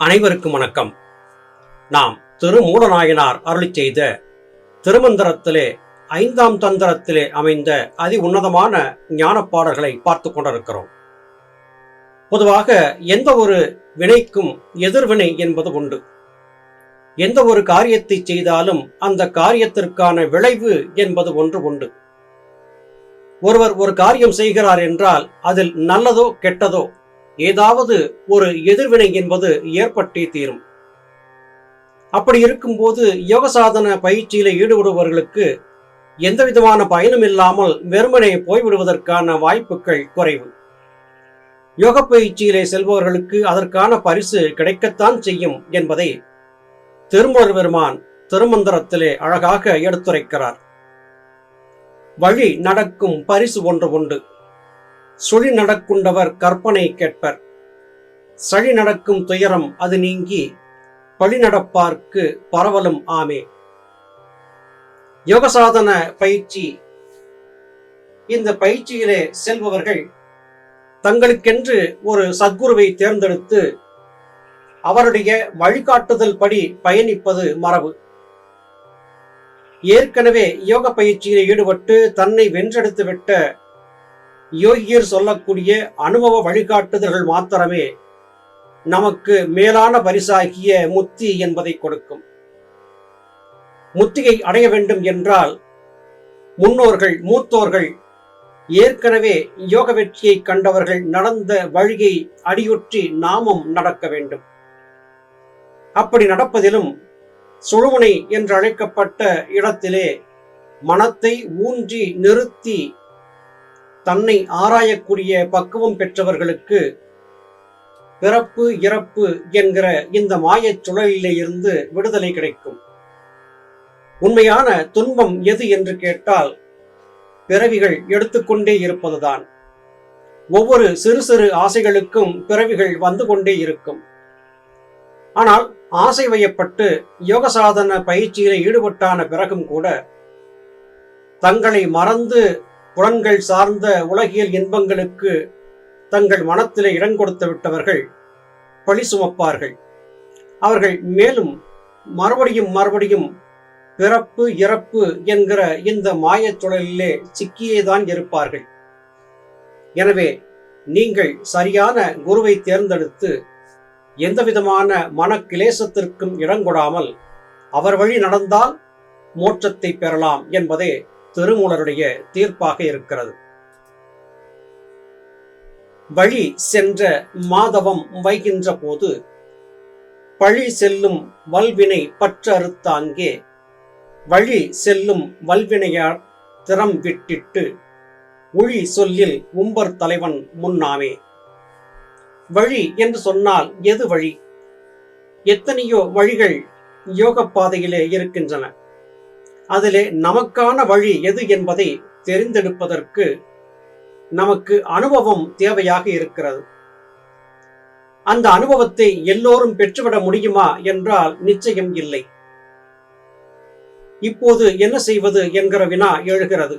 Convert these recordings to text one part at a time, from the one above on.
அனைவருக்கும் வணக்கம். நாம் திருமூலநாயனார் அருளி செய்த திருமந்திரத்திலே ஐந்தாம் தந்திரத்திலே அமைந்த அதி உன்னதமான ஞான பாடல்களை பார்த்து கொண்டிருக்கிறோம். பொதுவாக எந்த ஒரு வினைக்கும் எதிர்வினை என்பது உண்டு. எந்த ஒரு காரியத்தை செய்தாலும் அந்த காரியத்திற்கான விளைவு என்பது ஒன்று உண்டு. ஒருவர் ஒரு காரியம் செய்கிறார் என்றால் அதில் நல்லதோ கெட்டதோ ஏதாவது ஒரு எதிர்வினை என்பது ஏற்பட்டே தீரும். அப்படி இருக்கும்போது யோக சாதன பயிற்சியில ஈடுபடுபவர்களுக்கு எந்த விதமான பயனும் இல்லாமல் வெறுமனே போய்விடுவதற்கான வாய்ப்புகள் குறைவு. யோக பயிற்சியிலே செல்பவர்களுக்கு அதற்கான பரிசு கிடைக்கத்தான் செய்யும் என்பதை திருமூலர் பெருமான் திருமந்திரத்திலே அழகாக எடுத்துரைக்கிறார். வழி நடக்கும் பரிசு ஒன்று உண்டு. சுழி நடக்குண்டவர் கற்பனை கேட்பர். சழி நடக்கும் துயரம் அது நீங்கி பழி நடப்பார்க்கு பரவலும் ஆமே. யோகசாதன பயிற்சி. இந்த பயிற்சியிலே செல்பவர்கள் தங்களுக்கென்று ஒரு சத்குருவை தேர்ந்தெடுத்து அவருடைய வழிகாட்டுதல் படி பயணிப்பது மரபு. ஏற்கனவே யோக பயிற்சியில் ஈடுபட்டு தன்னை வென்றெடுத்து விட்ட யோகியர் சொல்லக்கூடிய அனுபவ வழிகாட்டுதல்கள் மாத்திரமே நமக்கு மேலான பரிசாகிய முத்தி என்பதை கொடுக்கும். முத்தியை அடைய வேண்டும் என்றால் முன்னோர்கள் மூத்தோர்கள் ஏற்கனவே யோக வெற்றியை கண்டவர்கள் நடந்த வழியை அடியொற்றி நாமும் நடக்க வேண்டும். அப்படி நடப்பதிலும் சுழுமுனை என்று அழைக்கப்பட்ட இடத்திலே மனத்தை ஊன்றி நிறுத்தி தன்னை ஆராயக்கூடிய பக்குவம் பெற்றவர்களுக்கு பிறப்பு இறப்பு என்கிற இந்த மாயச் சுழலிலே இருந்து விடுதலை கிடைக்கும். உண்மையான துன்பம் எது என்று கேட்டால் பிறவிகள் எடுத்துக்கொண்டே இருப்பதுதான். ஒவ்வொரு சிறு சிறு ஆசைகளுக்கும் பிறவிகள் வந்து கொண்டே இருக்கும். ஆனால் ஆசை வயப்பட்டு யோக சாதன பயிற்சியில ஈடுபட்டான பிறகும் கூட தங்களை மறந்து புலன்கள் சார்ந்த உலகியல் இன்பங்களுக்கு தங்கள் மனத்திலே இடம் கொடுத்து விட்டவர்கள் பழி சுமப்பார்கள். அவர்கள் மேலும் மறுபடியும் மறுபடியும் பிறப்பு இறப்பு என்கிற இந்த மாயச் சுழலிலே சிக்கியேதான் இருப்பார்கள். எனவே நீங்கள் சரியான குருவை தேர்ந்தெடுத்து எந்த விதமான மனக்கிலேசத்திற்கும் இடங்கொடாமல் அவர் வழி நடந்தால் மோட்சத்தை பெறலாம் என்பதே திருமூலருடைய தீர்ப்பாக இருக்கிறது. வழி சென்ற மாதவம் வைகின்ற போது பழி செல்லும் வல்வினை பற்றறுத்தாங்கே வழி செல்லும் வல்வினையார் திறம் விட்டிட்டு ஒழி சொல்லில் உம்பர் தலைவன் முன்னாமே. வழி என்று சொன்னால் எது வழி? எத்தனையோ வழிகள் யோக பாதையிலே இருக்கின்றன. அதிலே நமக்கான வழி எது என்பதை தெரிந்தெடுப்பதற்கு நமக்கு அனுபவம் தேவையாக இருக்கிறது. அந்த அனுபவத்தை எல்லோரும் பெற்றுவிட முடியுமா என்றால் நிச்சயம் இல்லை. இப்போது என்ன செய்வது என்கிற வினா எழுகிறது.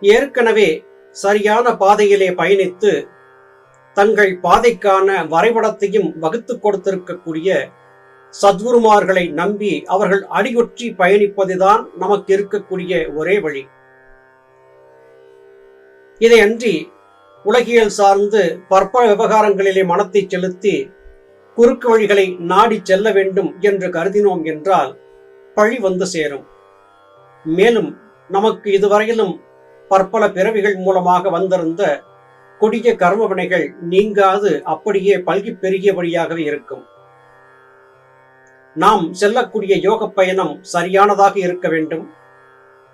ஏற்கனவே சரியான பாதையிலே பயணித்து தங்கள் பாதைக்கான வரைபடத்தையும் வகுத்து கொடுத்திருக்கக்கூடிய சத்குருமார்களை நம்பி அவர்கள் அடியொற்றி பயணிப்பதுதான் நமக்கு இருக்கக்கூடிய ஒரே வழி. இதையன்றி உலகியல் சார்ந்து பற்பல விவகாரங்களிலே மனத்தை செலுத்தி குறுக்கு வழிகளை நாடி செல்ல வேண்டும் என்று கருதினோம் என்றால் பழி வந்து சேரும். மேலும் நமக்கு இதுவரையிலும் பற்பல பிறவிகள் மூலமாக வந்திருந்த கொடிய கர்ம வினைகள் நீங்காது அப்படியே பல்கி பெருகியபடியாகவே இருக்கும். நாம் செல்லக்கூடிய யோக பயணம் சரியானதாக இருக்க வேண்டும்.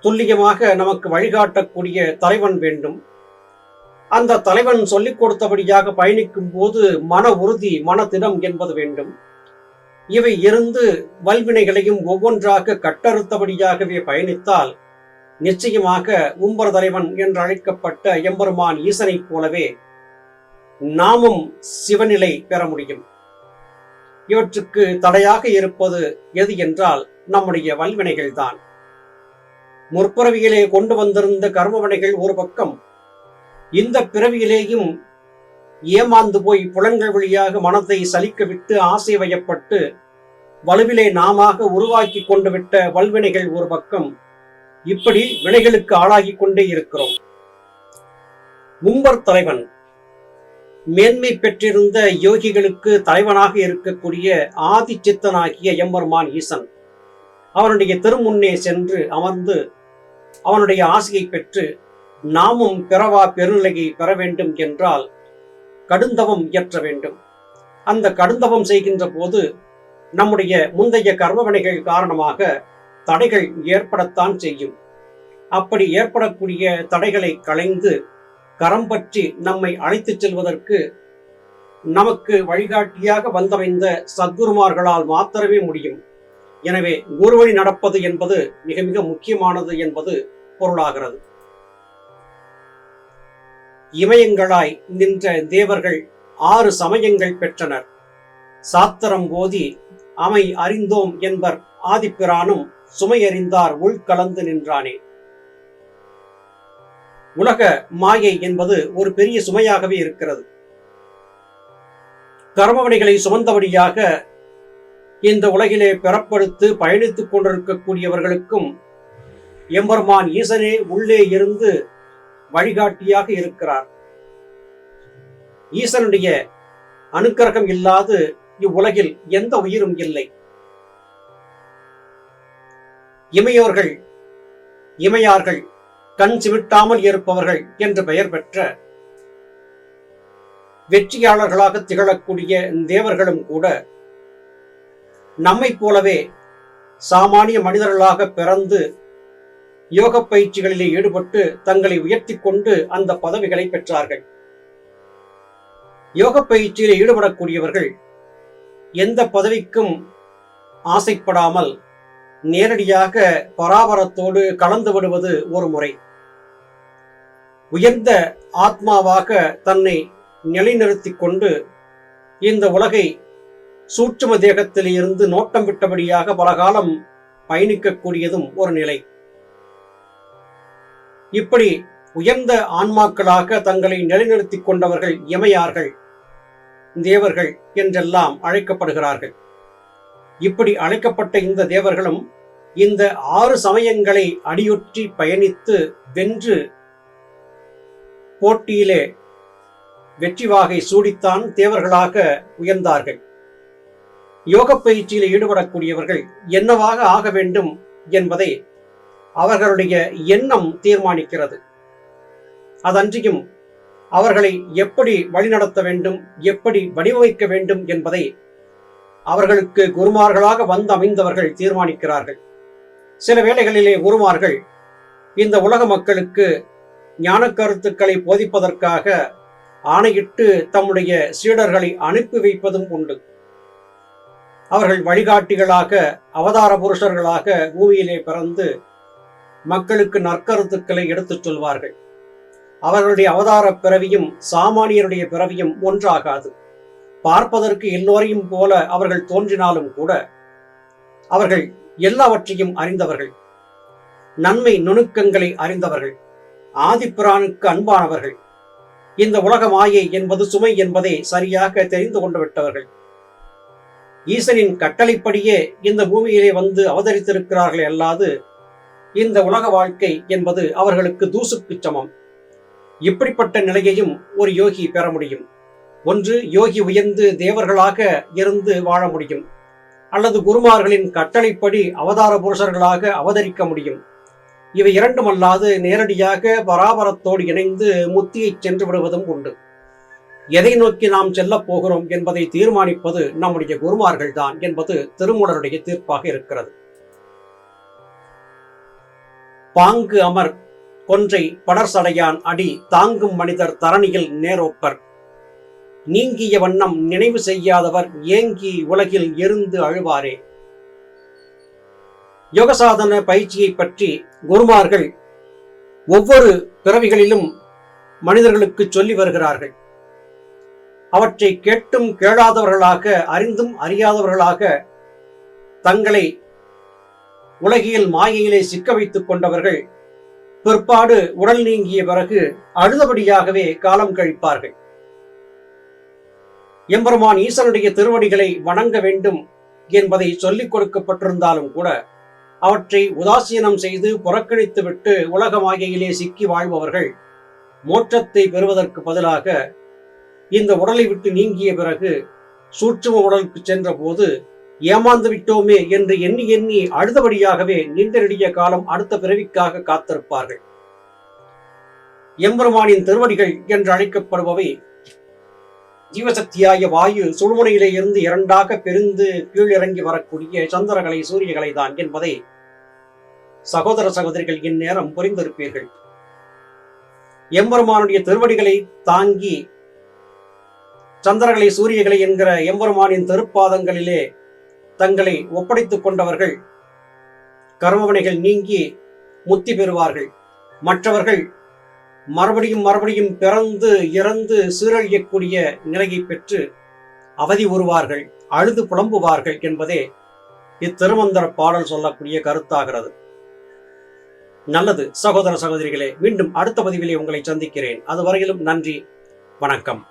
துல்லியமாக நமக்கு வழிகாட்டக்கூடிய தலைவன் வேண்டும். அந்த தலைவன் சொல்லிக் கொடுத்தபடியாக பயணிக்கும் போது மன உறுதி மன திடம் என்பது வேண்டும். இவை இருந்து வல்வினைகளையும் ஒவ்வொன்றாக கட்டறுத்தபடியாகவே பயணித்தால் நிச்சயமாக உம்பர் தலைவன் என்று அழைக்கப்பட்ட எம்பெருமான் ஈசனைப் போலவே நாமும் சிவநிலை பெற முடியும். இவற்றுக்கு தடையாக இருப்பது எது என்றால் நம்முடைய வல்வினைகள் தான் முற்பிறவியிலே கொண்டு வந்திருந்த கர்மவினைகள் ஒரு பக்கம் இந்த பிறவியிலேயும் ஏமாந்து போய் புலன்கள் வழியாக மனத்தை சலிக்க விட்டு ஆசை வயப்பட்டு வலுவிலே நாமாக உருவாக்கி கொண்டு விட்ட வல்வினைகள் ஒரு பக்கம் இப்படி வினைகளுக்கு ஆளாகி கொண்டே இருக்கிறோம். மும்பர் தலைவன் மேன்மை பெற்றிருந்த யோகிகளுக்கு தலைவனாக இருக்கக்கூடிய ஆதிச்சித்தனாகிய எம்பெருமான் ஈசன் அவனுடைய திருமுன்னே சென்று அமர்ந்து அவனுடைய ஆசையை பெற்று நாமும் பிறவா பெருநிலையை பெற வேண்டும் என்றால் கடுந்தவம் இயற்ற வேண்டும். அந்த கடுந்தவம் செய்கின்ற போது நம்முடைய முந்தைய கர்மவினைகள் காரணமாக தடைகள் ஏற்படத்தான் செய்யும். அப்படி ஏற்படக்கூடிய தடைகளை களைந்து கரம் பற்றி நம்மை அழைத்துச் செல்வதற்கு நமக்கு வழிகாட்டியாக வந்தமைந்த சத்குருமார்களால் மாத்திரமே முடியும். எனவே குருவழி நடப்பது என்பது மிக மிக முக்கியமானது என்பது பொருளாகிறது. இமயங்களாய் நின்ற தேவர்கள் ஆறு சமயங்கள் பெற்றனர். சாத்திரம் போதி அமை அறிந்தோம் என்பர் ஆதிப்பிரானும் சுமையறிந்தார் உள்கலந்து நின்றானே. உலக மாயை என்பது ஒரு பெரிய சுமையாகவே இருக்கிறது. கர்மவனைகளை சுமந்தபடியாக இந்த உலகிலே பெறப்படுத்து பயணித்துக் கொண்டிருக்கக்கூடியவர்களுக்கும் எம்பெருமான் ஈசனே உள்ளே இருந்து வழிகாட்டியாக இருக்கிறார். ஈசனுடைய அனுக்கிரகம் இல்லாது இவ்வுலகில் எந்த உயிரும் இல்லை. இமையோர்கள் இமையார்கள் கண் சிமிட்டாமல் இருப்பவர்கள் என்று பெயர் பெற்ற வெற்றியாளர்களாக திகழக்கூடிய தேவர்களும் கூட நம்மைப் போலவே சாமானிய மனிதர்களாக பிறந்து யோக பயிற்சிகளிலே ஈடுபட்டு தங்களை உயர்த்தி கொண்டு அந்த பதவிகளை பெற்றார்கள். யோக பயிற்சியில் ஈடுபடக்கூடியவர்கள் எந்த பதவிக்கும் ஆசைப்படாமல் நேரடியாக பராபரத்தோடு கலந்து விடுவது ஒரு முறை. உயர்ந்த ஆத்மாவாக தன்னை நிலைநிறுத்திக் கொண்டு இந்த உலகை சூட்சும தேகத்தில் இருந்து நோட்டம் விட்டபடியாக பல காலம் பயணிக்கக்கூடியதும் ஒரு நிலை. இப்படி உயர்ந்த ஆன்மாக்களாக தங்களை நிலைநிறுத்திக் கொண்டவர்கள் இமையார்கள் தேவர்கள் என்றெல்லாம் அழைக்கப்படுகிறார்கள். இப்படி அழைக்கப்பட்ட இந்த தேவர்களும் இந்த ஆறு சமயங்களை அடியொற்றி பயணித்து வென்று போட்டியிலே வெற்றி வாகை சூடித்தான் தேவர்களாக உயர்ந்தார்கள். யோக பயிற்சியில் ஈடுபடக்கூடியவர்கள் என்னவாக ஆக வேண்டும் என்பதை அவர்களுடைய எண்ணம் தீர்மானிக்கிறது. அதன்றியும் அவர்களை எப்படி வழிநடத்த வேண்டும் எப்படி வடிவமைக்க வேண்டும் என்பதை அவர்களுக்கு குருமார்களாக வந்து அமைந்தவர்கள் தீர்மானிக்கிறார்கள். சில வேளைகளிலே குருமார்கள் இந்த உலக மக்களுக்கு ஞான கருத்துக்களை போதிப்பதற்காக ஆணையிட்டு தம்முடைய சீடர்களை அனுப்பி வைப்பதும் உண்டு. அவர்கள் வழிகாட்டிகளாக அவதார புருஷர்களாக பூமியிலே பிறந்து மக்களுக்கு நற்கருத்துக்களை எடுத்துச் சொல்வார்கள். அவர்களுடைய அவதார பிறவியும் சாமானியருடைய பிறவியும் ஒன்றாகாது. பார்ப்பதற்கு எல்லோரையும் போல அவர்கள் தோன்றினாலும் கூட அவர்கள் எல்லாவற்றையும் அறிந்தவர்கள். நன்மை நுணுக்கங்களை அறிந்தவர்கள். ஆதிப்பிரானுக்கு அன்பானவர்கள். இந்த உலக மாயை என்பது சுமை என்பதை சரியாக தெரிந்து கொண்டு விட்டவர்கள். ஈசனின் கட்டளைப்படியே இந்த பூமியிலே வந்து அவதரித்திருக்கிறார்கள் அல்லாது இந்த உலக வாழ்க்கை என்பது அவர்களுக்கு தூசுக்கு சமம். இப்படிப்பட்ட நிலையையும் ஒரு யோகி பெற முடியும். ஒன்று யோகி உயர்ந்து தேவர்களாக இருந்து வாழ முடியும். அல்லது குருமார்களின் கட்டளைப்படி அவதார புருஷர்களாக அவதரிக்க முடியும். இவை இரண்டுமல்லாது நேரடியாக பராபரத்தோடு இணைந்து முத்தியை சென்று விடுவதும் உண்டு. எதை நோக்கி நாம் செல்லப் போகிறோம் என்பதை தீர்மானிப்பது நம்முடைய குருமார்கள் தான் என்பது திருமூலருடைய தீர்ப்பாக இருக்கிறது. பாங்கு அமர் கொன்றை படர்சடையான் அடி தாங்கும் மனிதர் தரணியில் நேரோப்பர். நீங்கிய வண்ணம் நினைவு செய்யாதவர் ஏங்கி உலகில் எருந்து அழுவாரே. யோகசாதன பயிற்சியை பற்றி குருமார்கள் ஒவ்வொரு பிறவிகளிலும் மனிதர்களுக்கு சொல்லி வருகிறார்கள். அவற்றை கேட்டும் கேளாதவர்களாக அறிந்தும் அறியாதவர்களாக தங்களை உலகியல் மாயையிலே சிக்க வைத்துக் கொண்டவர்கள் பிற்பாடு உடல் நீங்கிய பிறகு அழுதபடியாகவே காலம் கழிப்பார்கள். எம்பெருமான் ஈசனுடைய திருவடிகளை வணங்க வேண்டும் என்பதை சொல்லிக் கொடுக்கப்பட்டிருந்தாலும் கூட அவற்றை உதாசீனம் செய்து புறக்கணித்துவிட்டு உலக மாயையிலே சிக்கி வாழ்பவர்கள் மோட்சத்தை பெறுவதற்கு பதிலாக இந்த உடலை விட்டு நீங்கிய பிறகு சூட்சும உடலுக்கு சென்ற போது ஏமாந்து விட்டோமே என்று எண்ணி எண்ணி அழுதபடியாகவே நீண்ட நெடிய காலம் அடுத்த பிறவிக்காக காத்திருப்பார்கள். எம்பெருமானின் திருவடிகள் என்று அழைக்கப்படுபவை ஜீவசக்தியாகிய வாயு சுழுமுனையிலே இருந்து இரண்டாக பிரிந்து கீழிறங்கி வரக்கூடிய சந்திரகலை சூரியகலை தான் என்பதை சகோதர சகோதரிகள் இந்நேரம் புரிந்திருப்பீர்கள். எம்பெருமானுடைய திருவடிகளை தாங்கி சந்திரகலை சூரியகலை என்கிற எம்பெருமானின் திருப்பாதங்களிலே தங்களை ஒப்படைத்துக் கொண்டவர்கள் கர்மவினைகள் நீங்கி முத்தி பெறுவார்கள். மற்றவர்கள் மறுபடியும் மறுபடியும் பிறந்து இறந்து சீரழியக்கூடிய நிலையை பெற்று அவதி உருவார்கள் அழுது புலம்புவார்கள் என்பதே இத்திருமந்திர பாடல் சொல்லக்கூடிய கருத்தாகிறது. நல்லது சகோதர சகோதரிகளே மீண்டும் அடுத்த பதிவிலே உங்களை சந்திக்கிறேன். அதுவரையிலும் நன்றி வணக்கம்.